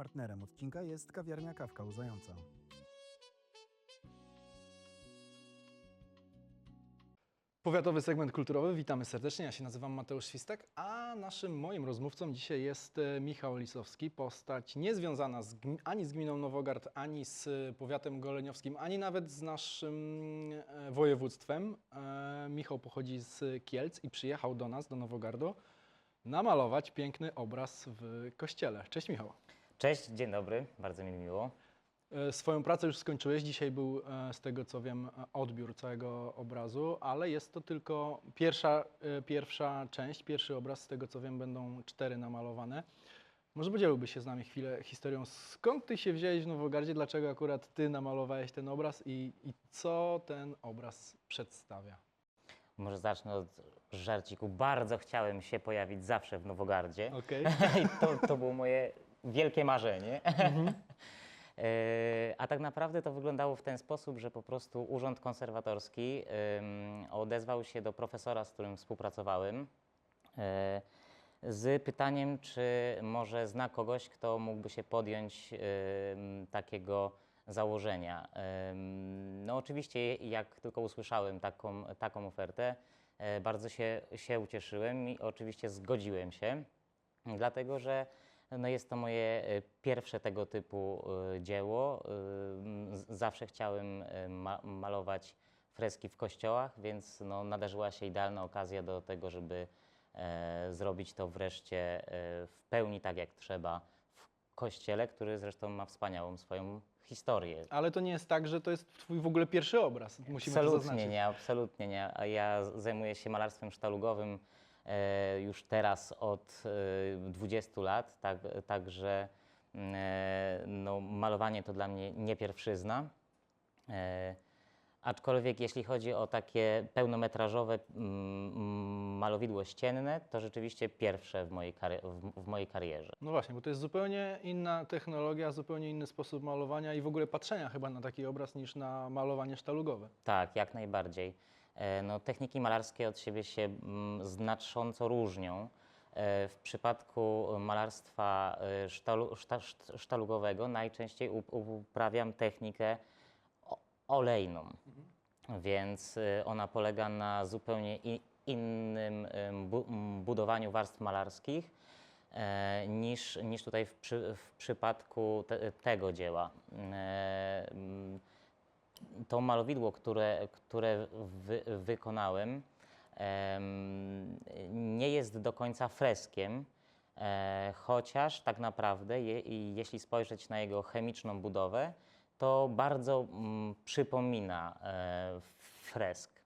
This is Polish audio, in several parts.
Partnerem odcinka jest kawiarnia Kawka Łzająca. Powiatowy segment kulturowy, witamy serdecznie. Ja się nazywam Mateusz Świstek, a naszym moim rozmówcą dzisiaj jest e, Michał Lisowski, postać niezwiązana z, ani z gminą Nowogard, ani z e, powiatem goleniowskim, ani nawet z naszym e, województwem. Michał pochodzi z Kielc i przyjechał do nas, do Nowogardu, namalować piękny obraz w kościele. Cześć Michał. Cześć, dzień dobry, bardzo mi miło. E, Swoją pracę już skończyłeś. Dzisiaj był, e, z tego co wiem, e, odbiór całego obrazu, ale jest to tylko pierwsza, pierwsza część, pierwszy obraz. Z tego co wiem, będą cztery namalowane. Może podzieliłbyś się z nami chwilę historią, skąd ty się wziąłeś w Nowogardzie, dlaczego akurat ty namalowałeś ten obraz i, i co ten obraz przedstawia? Może zacznę od żarciku. Bardzo chciałem się pojawić zawsze w Nowogardzie. I to, to było moje wielkie marzenie. E, A tak naprawdę to wyglądało w ten sposób, że po prostu Urząd Konserwatorski odezwał się do profesora, z którym współpracowałem, e, z pytaniem, czy może zna kogoś, kto mógłby się podjąć takiego założenia. No oczywiście, jak tylko usłyszałem taką, taką ofertę, e, bardzo się, się ucieszyłem i oczywiście zgodziłem się, dlatego że no jest to moje e, pierwsze tego typu e, dzieło. E, Zawsze chciałem ma malować freski w kościołach, więc no, nadarzyła się idealna okazja do tego, żeby zrobić to wreszcie w pełni tak jak trzeba w kościele, który zresztą ma wspaniałą swoją historię. Ale to nie jest tak, że to jest twój w ogóle pierwszy obraz. Musimy to Absolutnie zaznaczyć. nie, absolutnie nie. Ja zajmuję się malarstwem sztalugowym już teraz od e, 20 lat, tak, także e, no, malowanie to dla mnie nie pierwszyzna. E, aczkolwiek jeśli chodzi o takie pełnometrażowe malowidło ścienne, to rzeczywiście pierwsze w mojej, w, w mojej karierze. No właśnie, bo to jest zupełnie inna technologia, zupełnie inny sposób malowania i w ogóle patrzenia chyba na taki obraz niż na malowanie sztalugowe. Tak, jak najbardziej. E, No, techniki malarskie od siebie się mm, znacząco różnią. E, W przypadku malarstwa e, sztalu, szta, szt- sztalugowego najczęściej up- uprawiam technikę olejną, więc ona polega na zupełnie innym budowaniu warstw malarskich niż, niż tutaj w, przy, w przypadku te, tego dzieła. To malowidło, które, które wy, wykonałem, em, nie jest do końca freskiem, e, chociaż tak naprawdę, je, jeśli spojrzeć na jego chemiczną budowę, to bardzo mm, przypomina e, fresk.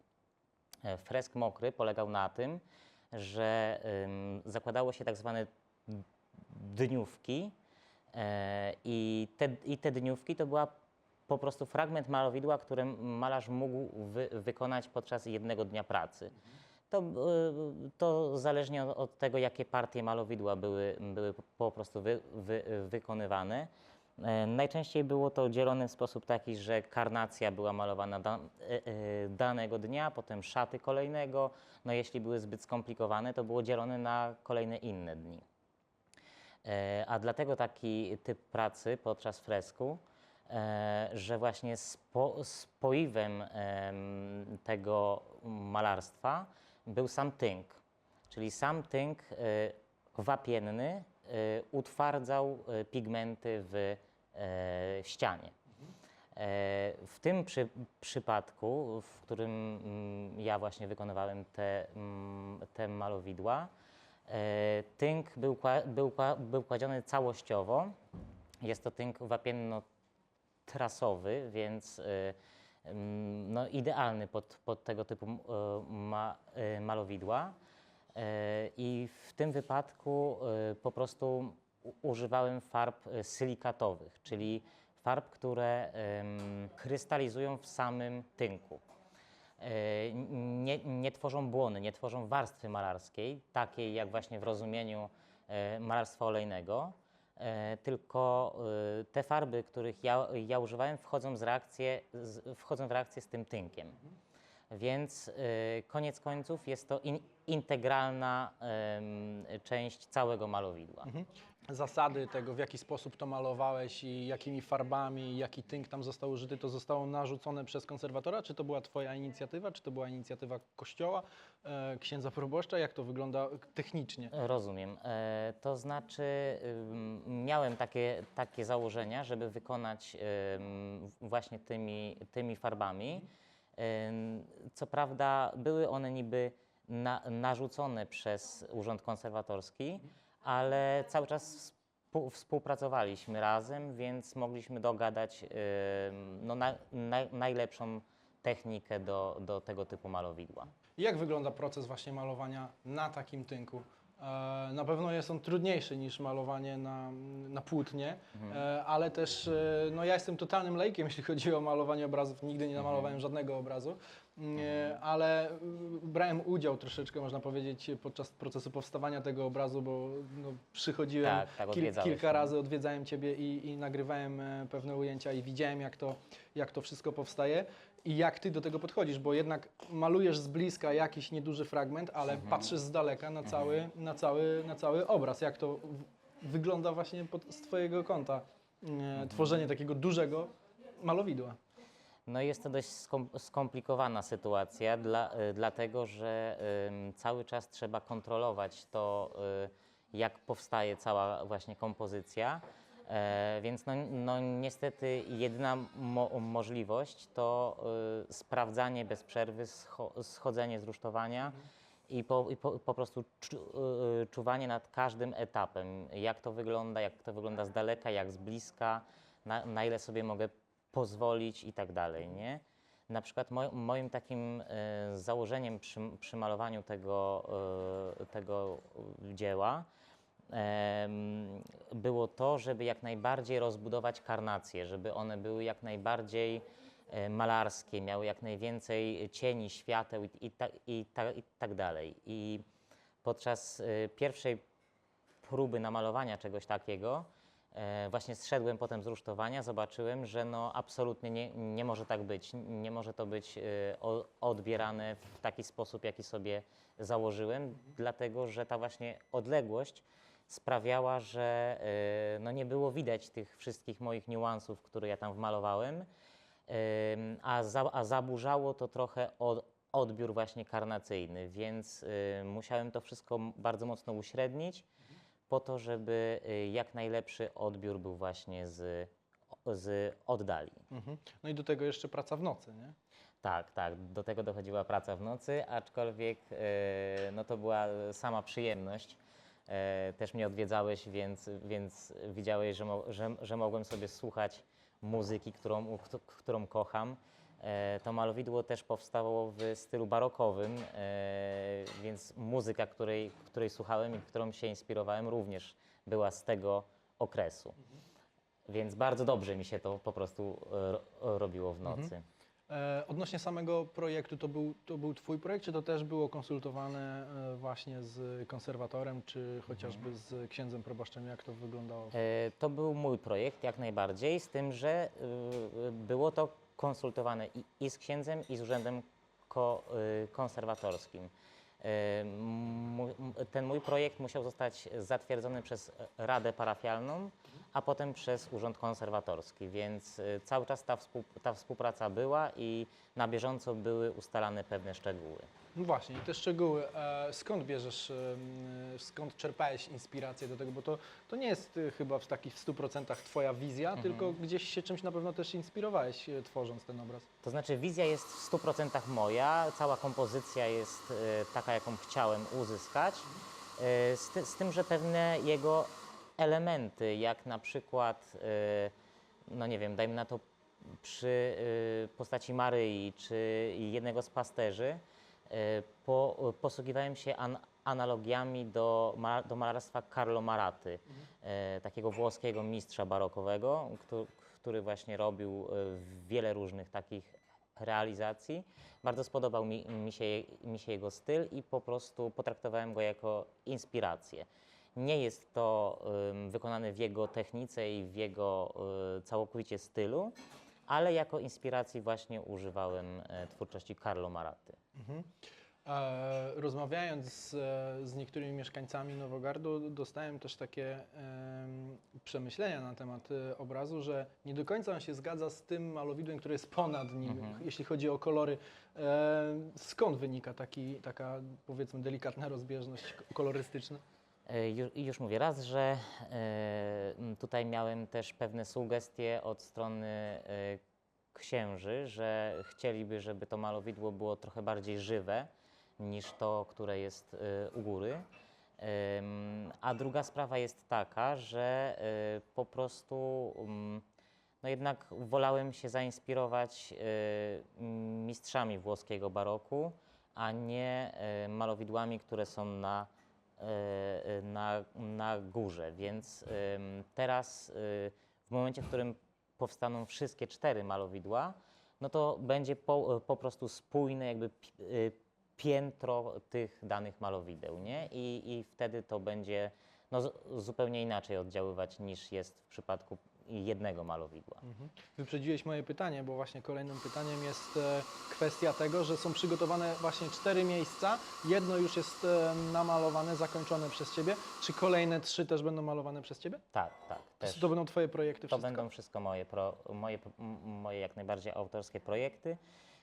E, Fresk mokry polegał na tym, że zakładało się tak zwane dniówki i te, i te dniówki to była po prostu fragment malowidła, który malarz mógł wy, wykonać podczas jednego dnia pracy. To, y, to zależnie od- tego, jakie partie malowidła były, były po prostu wy, wy, wykonywane. E, Najczęściej było to dzielone w sposób taki, że karnacja była malowana da, e, e, danego dnia, potem szaty kolejnego. No jeśli były zbyt skomplikowane, to było dzielone na kolejne inne dni. A dlatego taki typ pracy podczas fresku, że właśnie spo, spoiwem em, tego malarstwa był sam tynk. Czyli sam tynk e, wapienny e, utwardzał e, pigmenty w e, ścianie. E, W tym przy, przypadku, w którym mm, ja właśnie wykonywałem te, mm, te malowidła, e, tynk był, był, był kładziony całościowo. Jest to tynk wapienno-trasowy, więc e, mm, no, idealny pod, pod tego typu e, ma, e, malowidła. I w tym wypadku po prostu używałem farb silikatowych, czyli farb, które krystalizują w samym tynku. Nie, nie tworzą błony, nie tworzą warstwy malarskiej, takiej jak właśnie w rozumieniu malarstwa olejnego, tylko e, te farby, których ja, ja używałem, wchodzą, z reakcję, wchodzą w reakcję z tym tynkiem. Więc y, koniec końców jest to in, integralna część całego malowidła. Zasady tego, w jaki sposób to malowałeś i jakimi farbami, jaki tynk tam został użyty, to zostało narzucone przez konserwatora? Czy to była Twoja inicjatywa, czy to była inicjatywa kościoła, e, księdza proboszcza? Jak to wygląda technicznie? Rozumiem. E, to znaczy, miałem takie, takie założenia, żeby wykonać właśnie tymi, tymi farbami. Co prawda, były one niby na, narzucone przez Urząd Konserwatorski, ale cały czas współ, współpracowaliśmy razem, więc mogliśmy dogadać no, na, na, najlepszą technikę do, do tego typu malowidła. Jak wygląda proces właśnie malowania na takim tynku? E, Na pewno jest on trudniejszy niż malowanie na, na płótnie, e, ale też e, no ja jestem totalnym lejkiem, jeśli chodzi o malowanie obrazów. Nigdy nie namalowałem żadnego obrazu, e, ale brałem udział troszeczkę, można powiedzieć, podczas procesu powstawania tego obrazu, bo no, przychodziłem Tak, tak, kil, kilka no. razy, odwiedzałem Ciebie i, i nagrywałem pewne ujęcia i widziałem, jak to, jak to wszystko powstaje i jak Ty do tego podchodzisz, bo jednak malujesz z bliska jakiś nieduży fragment, ale Mhm. patrzysz z daleka na cały, na cały, na cały obraz. Jak to w, wygląda właśnie pod, z Twojego kąta, e, Mhm. tworzenie takiego dużego malowidła. No jest to dość skom- skomplikowana sytuacja, dla, y, dlatego że ym, cały czas trzeba kontrolować to, y, jak powstaje cała właśnie kompozycja. E, więc no, no niestety jedyna mo- możliwość to y, sprawdzanie bez przerwy, scho- schodzenie z rusztowania i, po, i po, po prostu czu, y, czuwanie nad każdym etapem, jak to wygląda, jak to wygląda z daleka, jak z bliska, na, na ile sobie mogę pozwolić i tak dalej, nie? Na przykład moim takim e, założeniem przy, przy malowaniu tego, e, tego dzieła em, było to, żeby jak najbardziej rozbudować karnacje, żeby one były jak najbardziej e, malarskie, miały jak najwięcej cieni, świateł i, ta, i, ta, i tak dalej. I podczas e, pierwszej próby namalowania czegoś takiego, e, właśnie zszedłem potem z rusztowania, zobaczyłem, że no absolutnie nie, nie może tak być. Nie może to być odbierane w taki sposób, jaki sobie założyłem, dlatego że ta właśnie odległość sprawiała, że e, no nie było widać tych wszystkich moich niuansów, które ja tam wmalowałem, Ym, a, za, a zaburzało to trochę od, odbiór właśnie karnacyjny, więc y, musiałem to wszystko bardzo mocno uśrednić po to, żeby y, jak najlepszy odbiór był właśnie z, z oddali. Mhm. No i do tego jeszcze praca w nocy, nie? Tak, tak, do tego dochodziła praca w nocy, aczkolwiek no to była sama przyjemność. E, też mnie odwiedzałeś, więc, więc widziałeś, że, że, że mogłem sobie słuchać muzyki, którą, kt- którą kocham. E, to malowidło też powstało w stylu barokowym, e, więc muzyka, której, której słuchałem i którą się inspirowałem, również była z tego okresu. Więc bardzo dobrze mi się to po prostu ro, robiło w nocy. E, Odnośnie samego projektu, to był, to był Twój projekt, czy to też było konsultowane e, właśnie z konserwatorem, czy chociażby z księdzem proboszczem? Jak to wyglądało? E, To był mój projekt jak najbardziej, z tym, że było to konsultowane i, i z księdzem, i z urzędem ko, konserwatorskim. Ten mój projekt musiał zostać zatwierdzony przez Radę Parafialną, a potem przez Urząd Konserwatorski, więc y, cały czas ta, współ, ta współpraca była i na bieżąco były ustalane pewne szczegóły. No właśnie, i te szczegóły. E, skąd bierzesz, em, skąd czerpałeś inspirację do tego? Bo to, to nie jest e, chyba w takich w 100% Twoja wizja, tylko gdzieś się czymś na pewno też inspirowałeś, e, tworząc ten obraz. To znaczy wizja jest w 100% moja, cała kompozycja jest e, taka, jaką chciałem uzyskać, e, z, ty, z tym, że pewne jego elementy, jak na przykład, e, no nie wiem, dajmy na to przy e, postaci Maryi czy jednego z pasterzy, e, po, posługiwałem się an, analogiami do, do malarstwa Carlo Maraty, takiego włoskiego mistrza barokowego, któ- który właśnie robił wiele różnych takich realizacji. Bardzo spodobał mi, mi, się, mi się jego styl i po prostu potraktowałem go jako inspirację. Nie jest to wykonane w jego technice i w jego e, całkowicie stylu, ale jako inspiracji właśnie używałem e, twórczości Carlo Maraty. Mhm. E, rozmawiając z, z niektórymi mieszkańcami Nowogardu, dostałem też takie em, przemyślenia na temat e, obrazu, że nie do końca on się zgadza z tym malowidłem, które jest ponad nim, Mhm. jeśli chodzi o kolory. E, skąd wynika taki, taka, powiedzmy, delikatna rozbieżność kolorystyczna? E, Ju, już mówię raz, że e, tutaj miałem też pewne sugestie od strony e, księży, że chcieliby, żeby to malowidło było trochę bardziej żywe niż to, które jest u góry. A druga sprawa jest taka, że po prostu no jednak wolałem się zainspirować mistrzami włoskiego baroku, a nie malowidłami, które są na, na, na górze. Więc teraz, e, w momencie, w którym powstaną wszystkie cztery malowidła, no to będzie po, po prostu spójne jakby pi- e, piętro tych danych malowideł, nie? I, i wtedy to będzie no, zupełnie inaczej oddziaływać niż jest w przypadku jednego malowidła. Mhm. Wyprzedziłeś moje pytanie, bo właśnie kolejnym pytaniem jest e, kwestia tego, że są przygotowane właśnie cztery miejsca. Jedno już jest e, namalowane, zakończone przez Ciebie. Czy kolejne trzy też będą malowane przez Ciebie? Tak, tak. To, Też. to będą Twoje projekty To wszystko? będą wszystko moje, pro, moje, moje jak najbardziej autorskie projekty,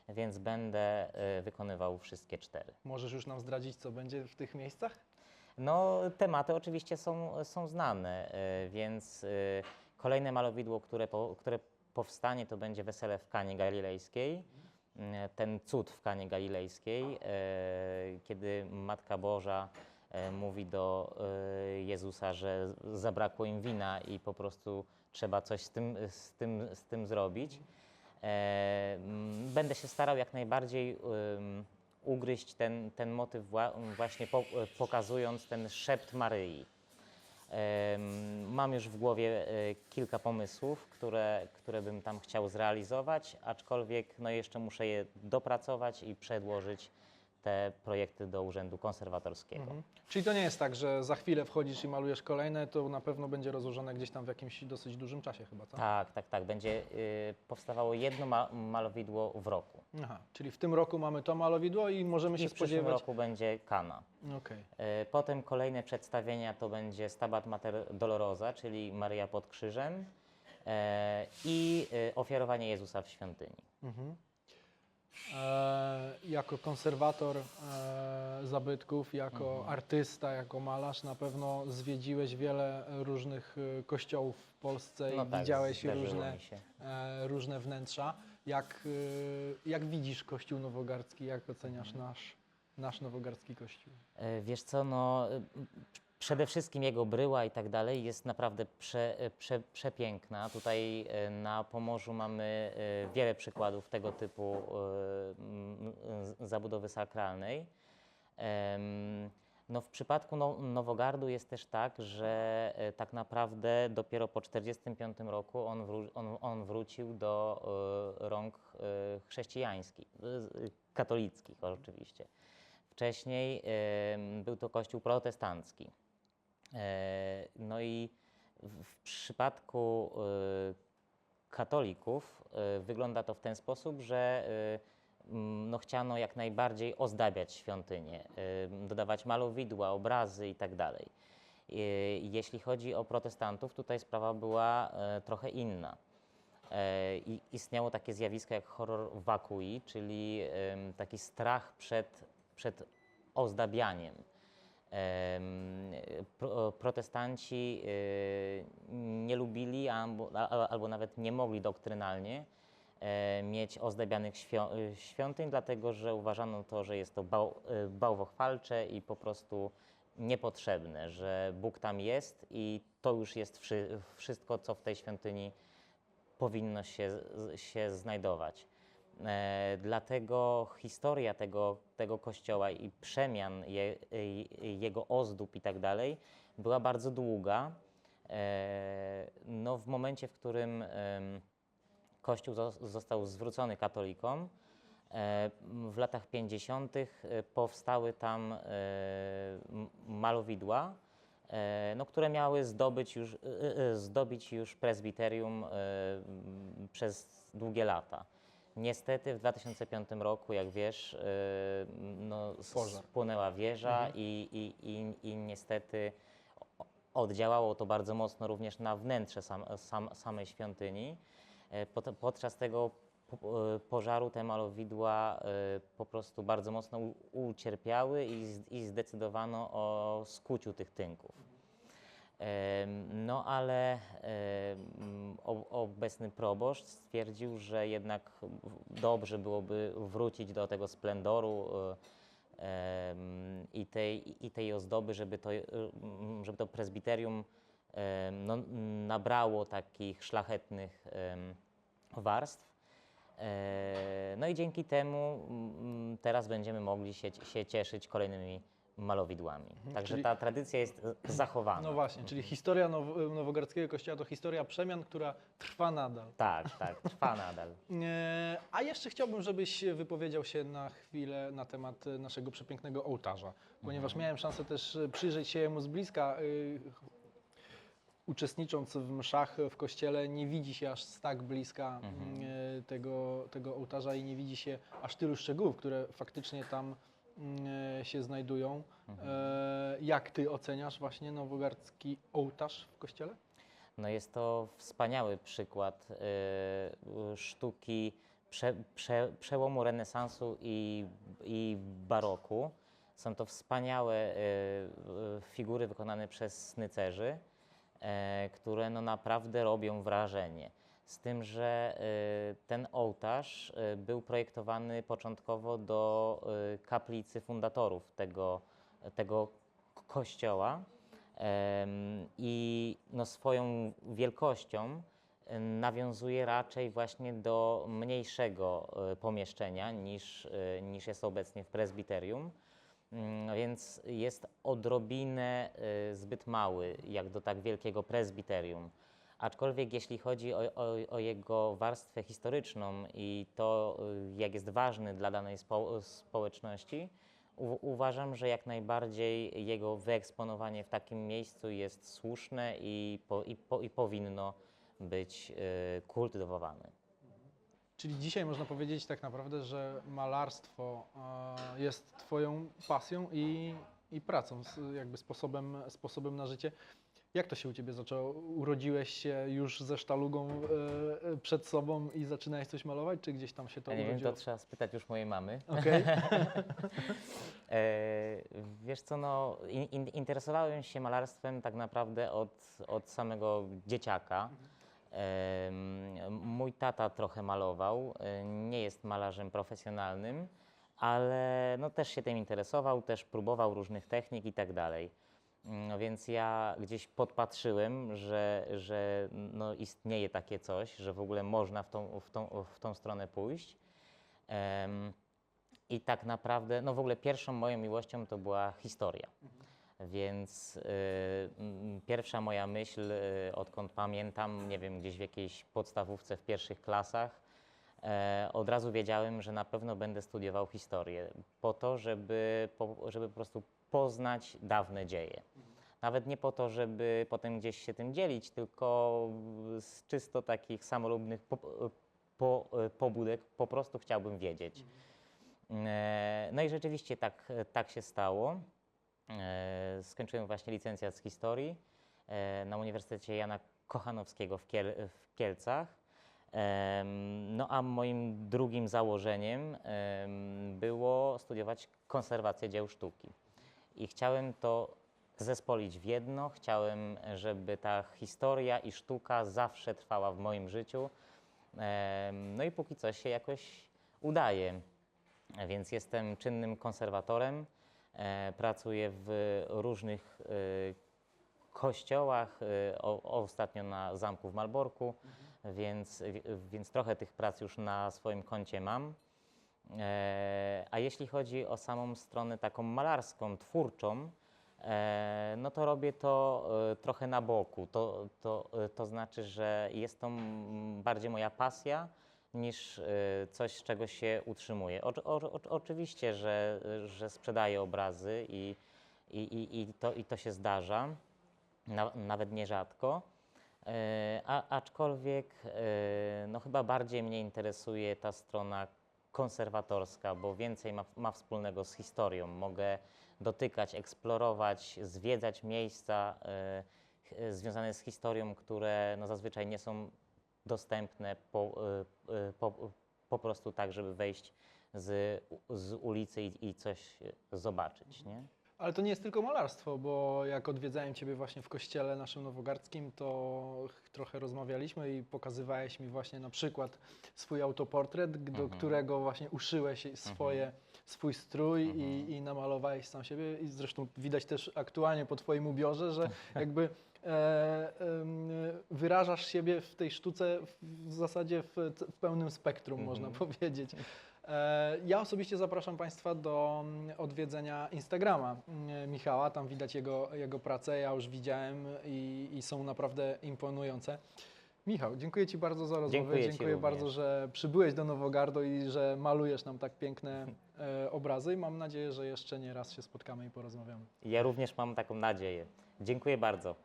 więc będę y, wykonywał wszystkie cztery. Możesz już nam zdradzić, co będzie w tych miejscach? No, tematy oczywiście są, są znane, y, więc y, kolejne malowidło, które, po, które powstanie, to będzie Wesele w Kanie Galilejskiej. Y, Ten cud w Kanie Galilejskiej, y, kiedy Matka Boża y, mówi do Jezusa, że zabrakło im wina i po prostu trzeba coś z tym, z tym, z tym zrobić. E, Będę się starał jak najbardziej ugryźć ten, ten motyw wła- właśnie po, pokazując ten szept Maryi. Mam już w głowie e, kilka pomysłów, które, które bym tam chciał zrealizować, aczkolwiek no jeszcze muszę je dopracować i przedłożyć te projekty do Urzędu Konserwatorskiego. Mhm. Czyli to nie jest tak, że za chwilę wchodzisz i malujesz kolejne, to na pewno będzie rozłożone gdzieś tam w jakimś dosyć dużym czasie chyba, co? Tak, tak, tak. Będzie y, powstawało jedno ma malowidło w roku. Aha, czyli w tym roku mamy to malowidło i możemy I się w przyszłym spodziewać... roku będzie Kana. Okej. E, Potem kolejne przedstawienia to będzie Stabat Mater Dolorosa, czyli Maryja pod krzyżem e, i e, ofiarowanie Jezusa w świątyni. Mhm. E, jako konserwator e, zabytków, jako Mhm. artysta, jako malarz na pewno zwiedziłeś wiele różnych e, kościołów w Polsce No i tak, widziałeś różne, e, różne wnętrza. Jak, e, jak widzisz Kościół Nowogardzki? Jak oceniasz Mhm. nasz, nasz Nowogardzki Kościół? E, Wiesz co, no przede wszystkim jego bryła i tak dalej jest naprawdę prze, e, prze, przepiękna. Tutaj e, na Pomorzu mamy e, wiele przykładów tego typu zabudowy sakralnej. No w przypadku now- Nowogardu jest też tak, że tak naprawdę dopiero po 1945 roku on, wró- on, on wrócił do rąk chrześcijańskich, katolickich oczywiście. Wcześniej był to kościół protestancki. E, No i w, przypadku e, katolików e, wygląda to w ten sposób, że m, no, chciano jak najbardziej ozdabiać świątynię, dodawać malowidła, obrazy itd. E, Jeśli chodzi o protestantów, tutaj sprawa była trochę inna. E, I istniało takie zjawisko jak horror vacui, czyli taki strach przed, przed ozdabianiem. Protestanci e, nie lubili albo, nawet nie mogli doktrynalnie e, mieć ozdabianych świąt, świątyń, dlatego że uważano to, że jest to e, bałwochwalcze i po prostu niepotrzebne, że Bóg tam jest i to już jest wszy, wszystko, co w tej świątyni powinno się, się znajdować. E, dlatego historia tego, tego kościoła i przemian je, jego ozdób i tak dalej była bardzo długa. E, no, w momencie, w którym kościół zos- został zwrócony katolikom, e, w latach 50. powstały tam malowidła, no, które miały zdobyć już, zdobić już prezbiterium przez długie lata. Niestety w 2005 roku, jak wiesz, e, no, Pożar. spłonęła wieża i, i, i, i niestety oddziałało to bardzo mocno również na wnętrze sam, sam, samej świątyni. E, Pod, podczas tego e, pożaru te malowidła e, po prostu bardzo mocno ucierpiały i zdecydowano o skuciu tych tynków. No ale obecny proboszcz stwierdził, że jednak dobrze byłoby wrócić do tego splendoru e, i tej, i tej ozdoby, żeby to, żeby to prezbiterium no, nabrało takich szlachetnych warstw. E, No i dzięki temu teraz będziemy mogli się, się cieszyć kolejnymi malowidłami. Także Mhm. czyli- ta tradycja jest zachowana. No właśnie, czyli historia now, Nowogardzkiego Kościoła to historia przemian, która trwa nadal. Tak, tak, trwa nadal. E, A jeszcze chciałbym, żebyś wypowiedział się na chwilę na temat e, naszego przepięknego ołtarza, ponieważ miałem szansę też e, przyjrzeć się jemu z bliska. e, Uczestnicząc w mszach w kościele, nie widzi się aż z tak bliska Mhm. e, tego, tego ołtarza i nie widzi się aż tylu szczegółów, które faktycznie tam się znajdują. Mhm. E, Jak ty oceniasz właśnie nowogardzki ołtarz w kościele? No jest to wspaniały przykład y, sztuki prze, prze, przełomu renesansu i, i baroku. Są to wspaniałe y, y, figury wykonane przez snycerzy, e, które no naprawdę robią wrażenie. Z tym, że y, ten ołtarz y, był projektowany początkowo do y, kaplicy fundatorów tego, tego kościoła. I no swoją wielkością nawiązuje raczej właśnie do mniejszego pomieszczenia niż, niż jest obecnie w prezbiterium. Mm, Więc jest odrobinę zbyt mały jak do tak wielkiego prezbiterium. Aczkolwiek jeśli chodzi o, o, o jego warstwę historyczną i to, y, jak jest ważny dla danej spo, społeczności, u, uważam, że jak najbardziej jego wyeksponowanie w takim miejscu jest słuszne i, po, i, po, i powinno być y, kultywowane. Czyli dzisiaj można powiedzieć tak naprawdę, że malarstwo e, jest Twoją pasją i, i pracą, jakby sposobem, sposobem na życie. Jak to się u Ciebie zaczęło? Urodziłeś się już ze sztalugą e, e, przed sobą i zaczynałeś coś malować, czy gdzieś tam się to Ja nie wiem, urodziło? to trzeba spytać już mojej mamy. Okej. E, wiesz co, no, in, in, interesowałem się malarstwem tak naprawdę od, od samego dzieciaka. Em, mój tata trochę malował, e, nie jest malarzem profesjonalnym, ale no, też się tym interesował, też próbował różnych technik i tak dalej. No, więc ja gdzieś podpatrzyłem, że, że no, istnieje takie coś, że w ogóle można w tą, w tą, w tą stronę pójść. Em, I tak naprawdę, no w ogóle pierwszą moją miłością to była historia. Więc y, pierwsza moja myśl, y, odkąd pamiętam, nie wiem, gdzieś w jakiejś podstawówce w pierwszych klasach, e, od razu wiedziałem, że na pewno będę studiował historię, po to, żeby po, żeby po prostu poznać dawne dzieje. Nawet nie po to, żeby potem gdzieś się tym dzielić, tylko z czysto takich samolubnych po, po, pobudek po prostu chciałbym wiedzieć. E, No i rzeczywiście tak, tak się stało. E, Skończyłem właśnie licencjat z historii e, na Uniwersytecie Jana Kochanowskiego w, Kiel, w Kielcach. No a moim drugim założeniem em, było studiować konserwację dzieł sztuki. I chciałem to zespolić w jedno. Chciałem, żeby ta historia i sztuka zawsze trwała w moim życiu. No i póki co się jakoś udaje. Więc jestem czynnym konserwatorem. E, pracuję w różnych e, kościołach, e, ostatnio na zamku w Malborku, więc, w- więc trochę tych prac już na swoim koncie mam. A jeśli chodzi o samą stronę taką malarską, twórczą, no to robię to e, trochę na boku. To, to, e, to znaczy, że jest to bardziej moja pasja niż e, coś, z czego się utrzymuję. O, o, oczywiście, że, że sprzedaję obrazy i, i, i, to, i to się zdarza. na, nawet nierzadko. E, A, aczkolwiek e, no chyba bardziej mnie interesuje ta strona konserwatorska, bo więcej ma, ma wspólnego z historią. Mogę dotykać, eksplorować, zwiedzać miejsca e, e, związane z historią, które no zazwyczaj nie są dostępne po, e, po, po prostu tak, żeby wejść z, z ulicy i, i coś zobaczyć. Nie? Ale to nie jest tylko malarstwo, bo jak odwiedzałem Ciebie właśnie w kościele naszym nowogardzkim, to ch- trochę rozmawialiśmy i pokazywałeś mi właśnie na przykład swój autoportret, do Mhm. którego właśnie uszyłeś swoje, swój strój Mhm. i, i namalowałeś sam siebie. I zresztą widać też aktualnie po Twoim ubiorze, że jakby e, em, wyrażasz siebie w tej sztuce w, zasadzie w, w pełnym spektrum, Mhm. można powiedzieć. E, Ja osobiście zapraszam Państwa do mm, odwiedzenia Instagrama mm, Michała. Tam widać jego, jego pracę. Ja już widziałem i, i są naprawdę imponujące. Michał, dziękuję Ci bardzo za rozmowę. Dziękuję dziękuję również. bardzo, że przybyłeś do Nowogardu i że malujesz nam tak piękne e, obrazy. I mam nadzieję, że jeszcze nie raz się spotkamy i porozmawiamy. Ja również mam taką nadzieję. Dziękuję bardzo.